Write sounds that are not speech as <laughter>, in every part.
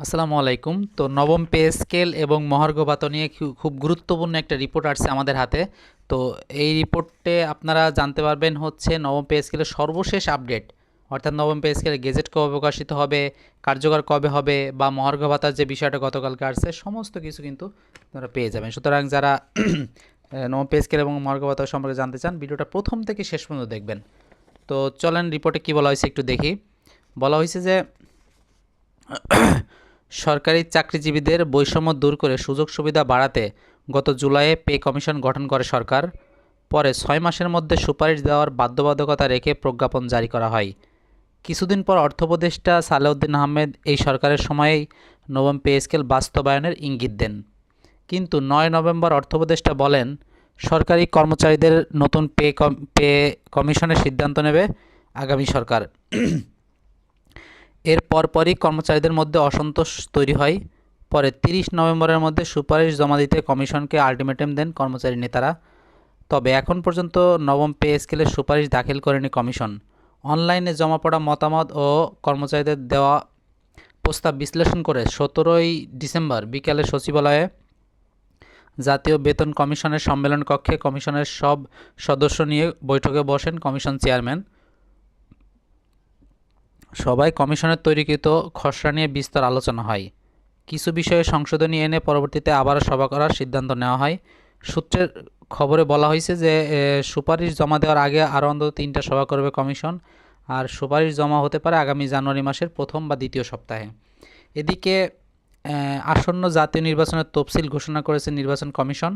আসসালামু আলাইকুম। তো নবম পে স্কেল এবং মহার্ঘ ভাতা নিয়ে খুব গুরুত্বপূর্ণ একটা রিপোর্ট আসছে আমাদের হাতে। তো এই রিপোর্টে আপনারা জানতে পারবেন হচ্ছে নবম পে স্কেলের সর্বশেষ আপডেট, অর্থাৎ নবম পে স্কেলের গেজেট কবে প্রকাশিত হবে, কার্যকর কবে হবে বা মহার্ঘ ভাতার যে বিষয়টা গতকালকে আসছে, সমস্ত কিছু কিন্তু আপনারা পেয়ে যাবেন। সুতরাং যারা <clears throat> নবম পে স্কেল এবং মহার্ঘ ভাতা সম্পর্কে জানতে চান, ভিডিওটা প্রথম থেকে শেষ পর্যন্ত দেখবেন। তো চলেন রিপোর্টে কী বলা হয়েছে একটু দেখি। বলা হয়েছে যে সরকারি চাকরিজীবীদের বৈষম্য দূর করে সুযোগ সুবিধা বাড়াতে গত জুলাইয়ে পে কমিশন গঠন করে সরকার। পরে ছয় মাসের মধ্যে সুপারিশ দেওয়ার বাধ্যবাধকতা রেখে প্রজ্ঞাপন জারি করা হয়। কিছুদিন পর অর্থপ্রদেষ্টা সালেউদ্দিন আহমেদ এই সরকারের সময়েই নবম পে স্কেল বাস্তবায়নের ইঙ্গিত দেন। কিন্তু নয় নভেম্বর অর্থপ্রদেষ্টা বলেন, সরকারি কর্মচারীদের নতুন পে কম, পে কমিশনের সিদ্ধান্ত নেবে আগামী সরকার। এর পরপরই কর্মচারীদের মধ্যে অসন্তোষ তৈরি হয়। পরে তিরিশ নভেম্বরের মধ্যে সুপারিশ জমা দিতে কমিশনকে আলটিমেটাম দেন কর্মচারী নেতারা। তবে এখন পর্যন্ত নবম পে স্কেলের সুপারিশ দাখিল করেনি কমিশন। অনলাইনে জমা পড়া মতামত ও কর্মচারীদের দেওয়া প্রস্তাব বিশ্লেষণ করে সতেরোই ডিসেম্বর বিকালে সচিবালয়ে জাতীয় বেতন কমিশনের সম্মেলন কক্ষে কমিশনের সব সদস্য নিয়ে বৈঠকে বসেন কমিশন চেয়ারম্যান। সবাই কমিশনের তৈরিকৃত খসড়া নিয়ে বিস্তর আলোচনা হয়। কিছু বিষয়ে সংশোধনী এনে পরবর্তীতে আবার সভা করার সিদ্ধান্ত নেওয়া হয়। সূত্রের খবরে বলা হয়েছে যে সুপারিশ জমা দেওয়ার আগে আরও অন্তত তিনটা সভা করবে কমিশন, আর সুপারিশ জমা হতে পারে আগামী জানুয়ারি মাসের প্রথম বা দ্বিতীয় সপ্তাহে। এদিকে আসন্ন জাতীয় নির্বাচনের তফসিল ঘোষণা করেছে নির্বাচন কমিশন।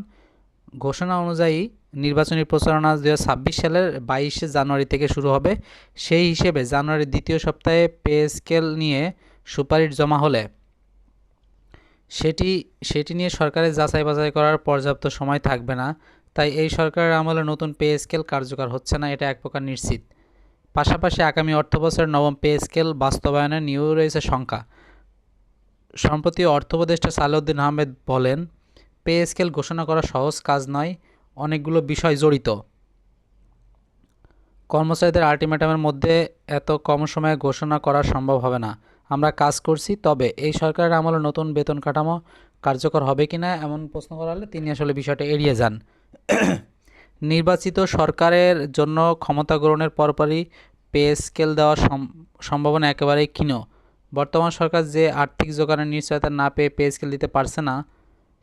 ঘোষণা অনুযায়ী নির্বাচনী প্রচারণা দু হাজার ছাব্বিশ সালের বাইশে জানুয়ারি থেকে শুরু হবে। সেই হিসেবে জানুয়ারির দ্বিতীয় সপ্তাহে পে স্কেল নিয়ে সুপারিশ জমা হলে সেটি সেটি নিয়ে সরকারের যাচাই বাছাই করার পর্যাপ্ত সময় থাকবে না। তাই এই সরকারের আমলে নতুন পে স্কেল কার্যকর হচ্ছে না, এটা এক প্রকার নিশ্চিত। পাশাপাশি আগামী অর্থবছরের নবম পে স্কেল বাস্তবায়নে নিয়েও রয়েছে শঙ্কা। সম্প্রতি অর্থ উপদেষ্টা সালেউদ্দিন আহমেদ বলেন পে স্কেল ঘোষণা করা সহজ কাজ নয়, অনেকগুলো বিষয় জড়িত। কর্মচারীদের আলটিমেটামের মধ্যে এত কম সময়ে ঘোষণা করা সম্ভব হবে না। আমরা কাজ করছি, তবে এই সরকারের আমলে নতুন বেতন কাঠামো কার্যকর হবে কিনা এমন প্রশ্ন করা হলে তিনি আসলে বিষয়টা এড়িয়ে যান। নির্বাচিত সরকারের জন্য ক্ষমতা গ্রহণের পরপরই পে স্কেল দেওয়ার সম- সম্ভাবনা একেবারেই ক্ষীণ। বর্তমান সরকার যে আর্থিক যোগানের নিশ্চয়তা না পেয়ে পে স্কেল দিতে পারছে না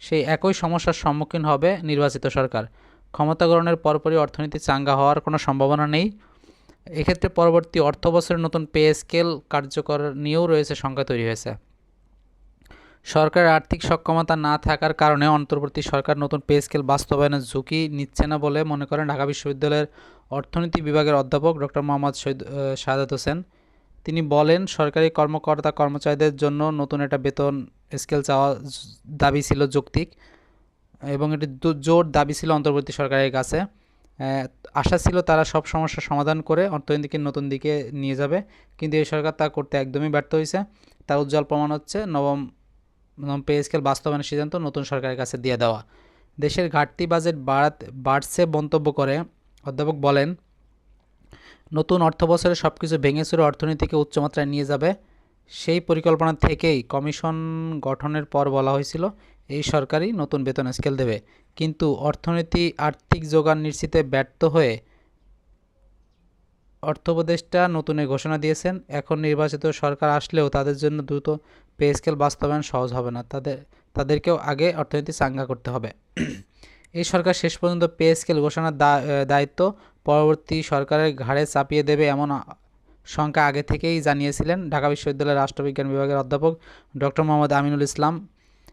সেই একই সমস্যার সম্মুখীন হবে নির্বাচিত সরকার। ক্ষমতা গ্রহণের পরপরই অর্থনীতি চাঙ্গা হওয়ার কোনো সম্ভাবনা নেই। এক্ষেত্রে পরবর্তী অর্থ বছরের নতুন পে স্কেল কার্যকর নিয়েও রয়েছে শঙ্কা তৈরি হয়েছে। সরকারের আর্থিক সক্ষমতা না থাকার কারণে অন্তর্বর্তী সরকার নতুন পে স্কেল বাস্তবায়নের ঝুঁকি নিচ্ছে না বলে মনে করেন ঢাকা বিশ্ববিদ্যালয়ের অর্থনীতি বিভাগের অধ্যাপক ডক্টর মোহাম্মদ শহীদ শাহাদাত হোসেন। তিনি বলেন, সরকারি কর্মকর্তা কর্মচারীদের জন্য নতুন একটা বেতন স্কেল চাওয়া দাবি ছিল যৌক্তিক এবং এটি জোর দাবি ছিল অন্তর্বর্তী সরকারের কাছে। আশা ছিল তারা সব সমস্যার সমাধান করে অর্থনীতিকে নতুন দিকে নিয়ে যাবে, কিন্তু এই সরকার তা করতে একদমই ব্যর্থ হয়েছে। তার উজ্জ্বল প্রমাণ হচ্ছে, নবম নবম পে স্কেল বাস্তবায়নের সিদ্ধান্ত নতুন সরকারের কাছে দিয়ে দেওয়া। দেশের ঘাটতি বাজেট বাড়াতে, বাড়ছে মন্তব্য করে অধ্যাপক বলেন নতুন অর্থবছরে সব কিছু ভেঙে চুরে অর্থনীতিকে উচ্চমাত্রায় নিয়ে যাবে। সেই পরিকল্পনা থেকেই কমিশন গঠনের পর বলা হয়েছিল, এই সরকারই নতুন বেতন স্কেল দেবে। কিন্তু অর্থনীতি আর্থিক যোগান নিশ্চিতে ব্যর্থ হয়ে অর্থ উপদেষ্টা নতুন ঘোষণা দিয়েছেন, এখন নির্বাচিত সরকার আসলেও তাদের জন্য দ্রুত পে স্কেল বাস্তবায়ন সহজ হবে না। তাদের, তাদেরকেও আগে অর্থনীতি চাঙ্গা করতে হবে। এই সরকার শেষ পর্যন্ত পে স্কেল ঘোষণার দায়িত্ব পরবর্তী সরকারের ঘাড়ে চাপিয়ে দেবে এমন শঙ্কা আগে থেকেই জানিয়েছিলেন ঢাকা বিশ্ববিদ্যালয়ের রাষ্ট্রবিজ্ঞান বিভাগের অধ্যাপক ডক্টর মোহাম্মদ আমিনুল ইসলাম।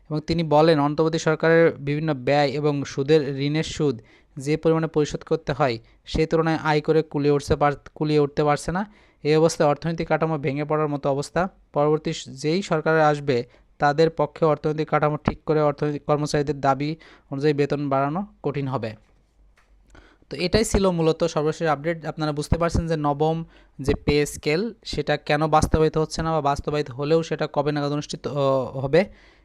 এবং তিনি বলেন, অন্তর্বর্তী সরকারের বিভিন্ন ব্যয় এবং সুদের ঋণের সুদ যে পরিমাণে পরিশোধ করতে হয়, সেই তুলনায় আয় করে কুলিয়ে উঠতে পার, কুলিয়ে উঠতে পারছে না। এই অবস্থায় অর্থনৈতিক কাঠামো ভেঙে পড়ার মতো অবস্থা পরবর্তী যেই সরকারে আসবে তাদের পক্ষে অর্থনৈতিক কাঠামো ঠিক করে অর্থনৈতিক কর্মচারীদের দাবি অনুযায়ী বেতন বাড়ানো কঠিন হবে। তো এটাই ছিল মূলত সর্বশেষ আপডেট। আপনারা বুঝতে পারছেন যে নবম যে পে স্কেল, সেটা কেন বাস্তবায়িত হচ্ছে না বা বাস্তবায়িত হলেও সেটা কবে নাগাদ অনুষ্ঠিত হবে।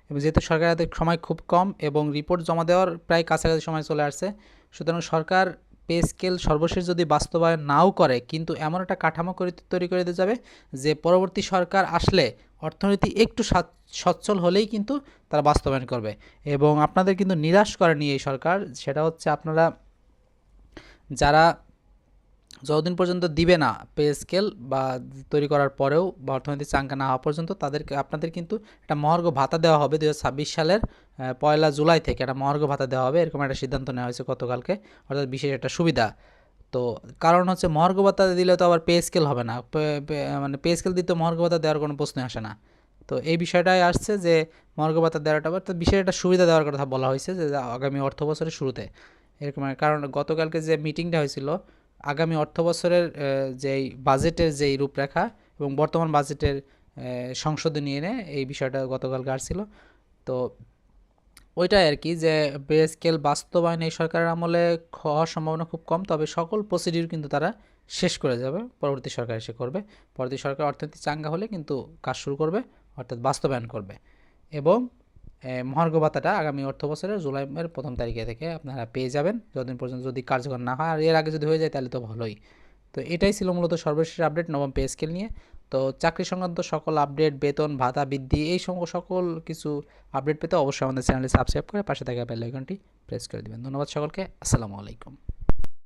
এবং যেহেতু সরকারের হাতে সময় খুব কম এবং রিপোর্ট জমা দেওয়ার প্রায় কাছাকাছি সময় চলে আসছে, সুতরাং সরকার পে স্কেল সর্বশেষ যদি বাস্তবায়ন নাও করে, কিন্তু এমন একটা কাঠামো করে তৈরি করে দেওয়া যাবে যে পরবর্তী সরকার আসলে অর্থনীতি একটু সচ্ছল হলেই কিন্তু তারা বাস্তবায়ন করবে। এবং আপনাদের কিন্তু নিরাশ করেনি এই সরকার, সেটা হচ্ছে আপনারা যারা যতদিন পর্যন্ত দিবে না পে স্কেল বা তৈরি করার পরেও বা অর্থনৈতিক চাঙ্গা না হওয়া পর্যন্ত, তাদেরকে, আপনাদের কিন্তু একটা মহার্ঘ ভাতা দেওয়া হবে দু হাজার ছাব্বিশ সালের পয়লা জুলাই থেকে একটা মহার্ঘ ভাতা দেওয়া হবে। এরকম একটা সিদ্ধান্ত নেওয়া হয়েছে গতকালকে, অর্থাৎ বিশেষ একটা সুবিধা। তো কারণ হচ্ছে মহার্ঘ ভাতা দিলে তো আবার পে স্কেল হবে না। মানে পে স্কেল দিতে মহার্ঘ ভাতা দেওয়ার কোনো প্রশ্নই আসে না। তো এই বিষয়টাই আসছে যে মহার্ঘ ভাতা দেওয়াটা তো বিশেষ একটা সুবিধা দেওয়ার কথা বলা হয়েছে যে আগামী অর্থ বছরের শুরুতে। এরকম কারণ গতকালকে যে মিটিংটা হয়েছিল আগামী অর্থ বছরের যেই বাজেটের যেই রূপরেখা এবং বর্তমান বাজেটের সংশোধনী এনে এই বিষয়টা গতকালকে আসছিল তো ওইটাই আর কি যে পে বাস্তবায়ন এই সরকারের আমলে হওয়ার সম্ভাবনা খুব কম, তবে সকল প্রসিডিউর কিন্তু তারা শেষ করে যাবে। পরবর্তী সরকার এসে করবে। পরবর্তী সরকার অর্থনীতি চাঙ্গা হলে কিন্তু কাজ শুরু করবে, অর্থাৎ বাস্তবায়ন করবে। এবং মহার্ঘ ভাতাটা আগামী অর্থ বছরের জুলাইয়ের প্রথম তারিখে থেকে আপনারা পেয়ে যাবেন। যতদিন পর্যন্ত যদি কার্যকর না হয়, আর এর আগে যদি হয়ে যায়, তাহলে তো ভালোই। তো এটাই ছিল মূলত সর্বশেষ আপডেট নবম পে স্কেল নিয়ে। তো চাকরি সংক্রান্ত সকল আপডেট বেতন, ভাতা বৃদ্ধি, এই সকল কিছু আপডেট পেতে অবশ্যই আমাদের চ্যানেলে সাবস্ক্রাইব করে পাশে থাকা বেল আইকনটি প্রেস করে দিবেন। ধন্যবাদ সকলকে। আসসালামু আলাইকুম।